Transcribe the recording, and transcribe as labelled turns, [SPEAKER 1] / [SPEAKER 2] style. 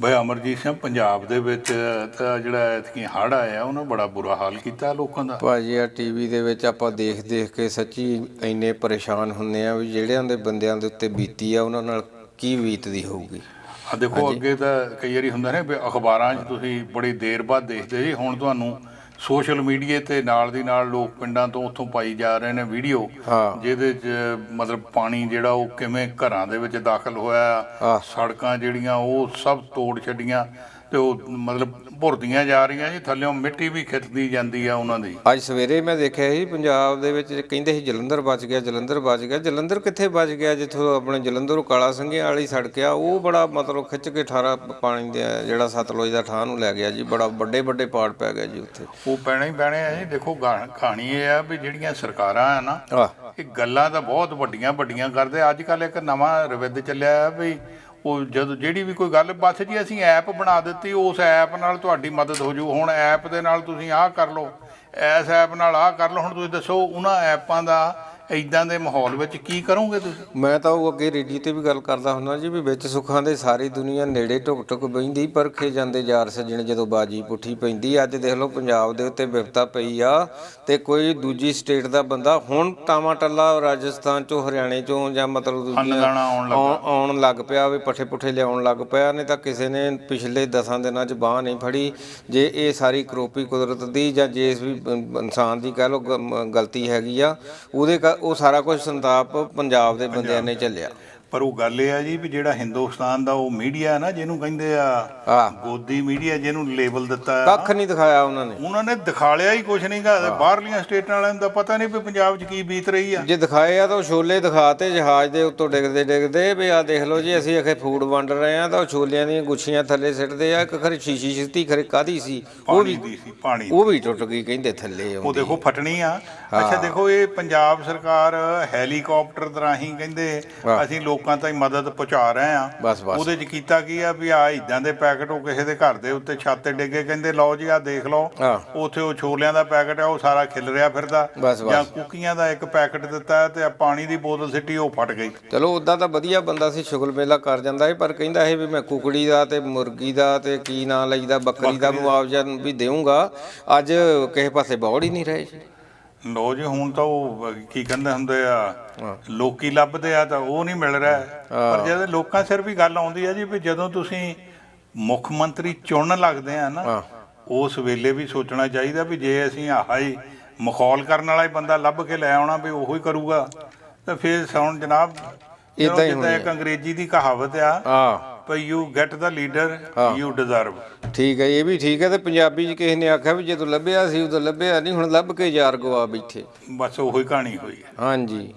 [SPEAKER 1] ਬਈ ਅਮਰਜੀਤ ਸਿੰਘ ਪੰਜਾਬ ਦੇ ਵਿੱਚ ਤਾਂ ਜਿਹੜਾ ਐਤਕੀ ਹੜ੍ਹ ਆਇਆ ਉਹਨੇ ਬੜਾ ਬੁਰਾ ਹਾਲ ਕੀਤਾ ਲੋਕਾਂ ਦਾ।
[SPEAKER 2] ਭਾਜੀ ਆ ਟੀਵੀ ਦੇ ਵਿੱਚ ਆਪਾਂ ਦੇਖ ਦੇਖ ਕੇ ਸੱਚੀ ਇੰਨੇ ਪਰੇਸ਼ਾਨ ਹੁੰਨੇ ਆ ਵੀ ਜਿਹੜਿਆਂ ਦੇ ਬੰਦਿਆਂ ਦੇ ਉੱਤੇ ਬੀਤੀ ਆ ਉਹਨਾਂ ਨਾਲ ਕੀ ਬੀਤਦੀ ਹੋਊਗੀ?
[SPEAKER 1] ਆ ਦੇਖੋ ਅੱਗੇ ਤਾਂ ਕਈ ਵਾਰੀ ਹੁੰਦਾ ਨੇ ਵੀ ਅਖਬਾਰਾਂ 'ਚ ਤੁਸੀਂ ਬੜੀ ਦੇਰ ਬਾਅਦ ਦੇਖਦੇ ਜੀ ਹੁਣ ਤੁਹਾਨੂੰ ਸੋਸ਼ਲ ਮੀਡੀਆ ਤੇ ਨਾਲ ਦੀ ਨਾਲ ਲੋਕ ਪਿੰਡਾਂ ਤੋਂ ਉੱਥੋਂ ਪਾਈ ਜਾ ਰਹੇ ਨੇ ਵੀਡੀਓ
[SPEAKER 2] ਹਾਂ।
[SPEAKER 1] ਜਿਹਦੇ 'ਚ ਮਤਲਬ ਪਾਣੀ ਜਿਹੜਾ ਉਹ ਕਿਵੇਂ ਘਰਾਂ ਦੇ ਵਿੱਚ ਦਾਖਲ ਹੋਇਆ। ਸੜਕਾਂ ਜਿਹੜੀਆਂ ਉਹ ਸਭ ਤੋੜ ਛੱਡੀਆਂ ਤੇ ਉਹ ਮਤਲਬ ਭੁਰਦੀਆਂ ਜਾ ਰਹੀਆਂ ਜੀ ਥੱਲਿਓਂ ਮਿੱਟੀ ਵੀ ਖਿੱਚਦੀ ਜਾਂਦੀ ਆ ਉਹਨਾਂ ਦੀ।
[SPEAKER 2] ਅੱਜ ਸਵੇਰੇ ਮੈਂ ਦੇਖਿਆ ਸੀ ਪੰਜਾਬ ਦੇ ਵਿੱਚ ਕਹਿੰਦੇ ਸੀ ਜਲੰਧਰ ਬਚ ਗਿਆ ਜਲੰਧਰ ਬਚ ਗਿਆ। ਜਲੰਧਰ ਕਿੱਥੇ ਬਚ ਗਿਆ? ਜਿੱਥੋਂ ਆਪਣੇ ਜਲੰਧਰੋਂ ਕਾਲਾ ਸੰਘਿਆ ਵਾਲੀ ਸੜਕ ਆ ਉਹ ਬੜਾ ਮਤਲਬ ਖਿੱਚ ਕੇ 18 ਪਾਣੀ ਦੇ ਜਿਹੜਾ ਸਤਲੁਜ ਦਾ ਠਾਹ ਨੂੰ ਲੈ ਗਿਆ ਜੀ। ਬੜਾ ਵੱਡੇ ਵੱਡੇ ਪਾੜ ਪੈ ਗਿਆ ਜੀ ਉੱਥੇ।
[SPEAKER 1] ਉਹ ਪੈਣਾ ਹੀ ਪੈਣੇ ਆ ਜੀ। ਦੇਖੋ ਕਹਾਣੀ ਇਹ ਆ ਵੀ ਜਿਹੜੀਆਂ ਸਰਕਾਰਾਂ ਆ ਨਾ ਇਹ ਗੱਲਾਂ ਤਾਂ ਬਹੁਤ ਵੱਡੀਆਂ ਵੱਡੀਆਂ ਕਰਦੇ। ਅੱਜ ਕੱਲ ਇੱਕ ਨਵਾਂ ਰਵਿੱਦ ਚੱਲਿਆ ਵੀ ਉਹ ਜਦੋਂ ਜਿਹੜੀ ਵੀ ਕੋਈ ਗੱਲ, ਬਸ ਜੀ ਅਸੀਂ ਐਪ ਬਣਾ ਦਿੱਤੀ, ਉਸ ਐਪ ਨਾਲ ਤੁਹਾਡੀ ਮਦਦ ਹੋ ਜੂ। ਹੁਣ ਐਪ ਦੇ ਨਾਲ ਤੁਸੀਂ ਆਹ ਕਰ ਲਓ, ਐਸ ਐਪ ਨਾਲ ਆਹ ਕਰ ਲਓ। ਹੁਣ ਤੁਸੀਂ ਦੱਸੋ, ਉਹਨਾਂ ਐਪਾਂ ਦਾ ਇਦਾਂ ਦੇ ਮਾਹੌਲ ਵਿੱਚ ਕੀ ਕਰੋਗੇ ਤੁਸੀਂ?
[SPEAKER 2] ਮੈਂ ਤਾਂ ਉਹ ਅੱਗੇ ਰੇਡੀਓ ਤੇ ਵੀ ਗੱਲ ਕਰਦਾ ਹੁੰਦਾ ਜੀ ਵੀ ਵਿੱਚ ਸੁੱਖਾਂ ਦੇ ਸਾਰੀ ਦੁਨੀਆ ਨੇੜੇ ਟੁਕ ਟੁਕ ਬੈਂਦੀ ਪਰਖੇ ਜਾਂਦੇ ਯਾਰ ਸੱਜਣ ਜਦੋਂ ਬਾਜੀ ਪੁੱਠੀ ਪੈਂਦੀ ਅੱਜ ਦੇਖ ਲਓ ਪੰਜਾਬ ਦੇ ਉੱਤੇ ਵਿਪਤਾ ਪਈ ਆ ਤੇ ਕੋਈ ਦੂਜੀ ਸਟੇਟ ਦਾ ਬੰਦਾ ਹੁਣ ਟਾਵਾ ਟੱਲਾ ਰਾਜਸਥਾਨ ਚੋਂ ਹਰਿਆਣੇ ਚੋਂ ਜਾਂ ਮਤਲਬ ਦੂਜੀਆਂ
[SPEAKER 1] ਆਉਣ ਲੱਗਾ
[SPEAKER 2] ਪਿਆ। ਵੀ ਪੱਠੇ ਪੁੱਠੇ ਲਿਆਉਣ ਲੱਗ ਪਿਆ ਨੇ ਤਾਂ ਕਿਸੇ ਨੇ ਪਿਛਲੇ 10 ਦਿਨਾਂ 'ਚ ਬਾਹ ਨਹੀਂ ਫੜੀ। ਜੇ ਇਹ ਸਾਰੀ ਕਰੋਪੀ ਕੁਦਰਤ ਦੀ ਜਾਂ ਜੇ ਇਸ ਵੀ ਇਨਸਾਨ ਦੀ ਕਹਿ ਲਓ ਗਲਤੀ ਹੈਗੀ ਆ ਉਹਦੇ ਉਹ ਸਾਰਾ ਕੁਝ ਸੰਤਾਪ ਪੰਜਾਬ ਦੇ ਬੰਦਿਆਂ ਨੇ ਝੱਲਿਆ
[SPEAKER 1] ਪਰ ਉਹ ਗੱਲ ਇਹ ਆ ਜੀ ਵੀ ਜਿਹੜਾ ਹਿੰਦੁਸਤਾਨ ਦਾ ਉਹ ਮੀਡੀਆ ਨਾ ਜਿਹਨੂੰ ਕਹਿੰਦੇ ਆ
[SPEAKER 2] ਆ
[SPEAKER 1] ਗੋਦੀ ਮੀਡੀਆ ਜਿਹਨੂੰ ਲੇਬਲ ਦਿੱਤਾ ਆ
[SPEAKER 2] ਕੱਖ ਨਹੀਂ ਦਿਖਾਇਆ ਉਹਨਾਂ ਨੇ।
[SPEAKER 1] ਉਹਨਾਂ ਨੇ ਦਿਖਾਲਿਆ ਹੀ ਕੁਝ ਨਹੀਂਗਾ। ਬਾਹਰਲੀਆਂ ਸਟੇਟਾਂ ਵਾਲਿਆਂ ਨੂੰ ਤਾਂ ਪਤਾ ਨਹੀਂ ਵੀ ਪੰਜਾਬ 'ਚ ਕੀ ਬੀਤ ਰਹੀ ਆ।
[SPEAKER 2] ਜੇ ਦਿਖਾਏ ਆ ਤਾਂ ਉਹ ਛੋਲੇ ਦਿਖਾਤੇ ਜਹਾਜ਼ ਦੇ ਉੱਤੋਂ ਡਿੱਗਦੇ ਡਿੱਗਦੇ ਵੀ ਆ ਦੇਖ ਲਓ ਜੀ ਅਸੀਂ ਅਖੇ ਫੂਡ ਵੰਡ ਰਹੇ ਆ ਤਾਂ ਉਹ ਛੋਲਿਆਂ ਦੀਆਂ ਗੁੱਛੀਆਂ ਥੱਲੇ ਸਿੱਟਦੇ ਆ। ਇੱਕ ਖਰੇ ਸ਼ੀਸ਼ੀ ਸਿੱਟੀ ਖਰੇ ਕਾਦੀ ਸੀ? ਉਹ
[SPEAKER 1] ਪਾਣੀ
[SPEAKER 2] ਵੀ
[SPEAKER 1] ਦੀ ਸੀ ਪਾਣੀ
[SPEAKER 2] ਉਹ ਵੀ ਟੁੱਟ ਗਈ ਕਹਿੰਦੇ ਥੱਲੇ
[SPEAKER 1] ਉਹ
[SPEAKER 2] ਆਉਂਦੀ।
[SPEAKER 1] ਦੇਖੋ ਫਟਣੀ ਆ। ਅੱਛਾ ਦੇਖੋ ਇਹ ਪੰਜਾਬ ਸਰਕਾਰ ਹੈਲੀਕਾਪਟਰ ਰਾਹੀਂ ਕਹਿੰਦੇ ਅਸੀਂ ਲੋਕਾਂ ਤਾਈਂ ਮਦਦ ਪਹੁੰਚਾ ਰਹੇ ਆ।
[SPEAKER 2] ਬਸ ਬਸ।
[SPEAKER 1] ਉਹਦੇ ਚ ਕੀਤਾ ਕੀ ਆ ਵੀ ਆ ਇਦਾਂ ਦੇ ਪੈਕਟ ਉਹ ਕਿਸੇ ਦੇ ਘਰ ਦੇ ਉੱਤੇ ਛੱਤ ਤੇ ਡਿੱਗੇ ਕਹਿੰਦੇ ਲਓ ਜੀ ਆ ਦੇਖ ਲਓ।
[SPEAKER 2] ਹਾਂ।
[SPEAKER 1] ਉੱਥੇ ਉਹ ਛੋਲਿਆਂ ਦਾ ਪੈਕਟ ਆ ਉਹ ਸਾਰਾ ਖਿਲ ਰਿਹਾ ਫਿਰਦਾ।
[SPEAKER 2] ਬਸ, ਬਸ।
[SPEAKER 1] ਜਾਂ ਕੁੱਕੀਆਂ ਦਾ ਇੱਕ ਪੈਕਟ ਦਿੱਤਾ ਤੇ ਆ ਪਾਣੀ ਦੀ ਬੋਤਲ ਸਿੱਟੀ ਉਹ ਫਟ ਗਈ।
[SPEAKER 2] ਚਲੋ ਉਦਾਂ ਤਾਂ ਵਧੀਆ ਬੰਦਾ ਸੀ ਸ਼ੁਗਲ ਮੇਲਾ ਕਰ ਜਾਂਦਾ ਸੀ ਪਰ ਕਹਿੰਦਾ ਇਹ ਵੀ ਮੈਂ ਕੁਕੜੀ ਦਾ ਤੇ ਮੁਰਗੀ ਦਾ ਤੇ ਕੀ ਨਾਂ ਲਈਦਾ ਬੱਕਰੀ ਦਾ ਮੁਆਵਜ਼ਾ ਵੀ ਦੇਵਾਂਗਾ ਅੱਜ ਕਿਸੇ ਪਾਸੇ ਬੌੜ ਹੀ ਨਹੀਂ ਰਹੇ।
[SPEAKER 1] ਲੋ ਜੀ ਹੁਣ ਤਾਂ ਉਹ ਕੀ ਕਹਿੰਦੇ ਹੁੰਦੇ ਆ ਲੋਕੀ ਲੱਭਦੇ ਆ ਤਾਂ ਉਹ ਨਹੀਂ ਮਿਲ ਰਿਹਾ। ਪਰ ਜਦ ਲੋਕਾਂ ਸਿਰ ਵੀ ਗੱਲ ਆਉਂਦੀ ਆ ਜੀ ਵੀ ਜਦੋਂ ਤੁਸੀਂ ਮੁੱਖ ਮੰਤਰੀ ਚੁਣਨ ਲੱਗਦੇ ਆ ਨਾ
[SPEAKER 2] ਹਾਂ।
[SPEAKER 1] ਉਸ ਵੇਲੇ ਵੀ ਸੋਚਣਾ ਚਾਹੀਦਾ ਵੀ ਜੇ ਅਸੀਂ ਆਹ ਹੀ ਮਖੌਲ ਕਰਨ ਵਾਲਾ ਹੀ ਬੰਦਾ ਲੱਭ ਕੇ ਲੈ ਆਉਣਾ ਵੀ ਉਹੀ ਕਰੂਗਾ ਤਾਂ ਫਿਰ ਸੌਣ ਜਨਾਬ
[SPEAKER 2] ਏਦਾਂ ਹੀ
[SPEAKER 1] ਜਿੱਦਾਂ ਇੱਕ ਅੰਗਰੇਜ਼ੀ ਦੀ ਕਹਾਵਤ
[SPEAKER 2] ਆ
[SPEAKER 1] ਪਰ you get the leader you deserve
[SPEAKER 2] ਠੀਕ ਹੈ ਇਹ ਵੀ ਠੀਕ ਹੈ ਤੇ ਪੰਜਾਬੀ 'ਚ ਕਿਸੇ ਨੇ ਆਖਿਆ ਵੀ ਜਦੋਂ ਲੱਭਿਆ ਸੀ ਉਦੋਂ ਲੱਭਿਆ ਨਹੀਂ ਹੁਣ ਲੱਭ ਕੇ ਯਾਰ ਗਵਾ ਬੈਠੇ।
[SPEAKER 1] ਬਸ ਉਹੀ ਕਹਾਣੀ ਹੋਈ ਹੈ।
[SPEAKER 2] ਹਾਂਜੀ।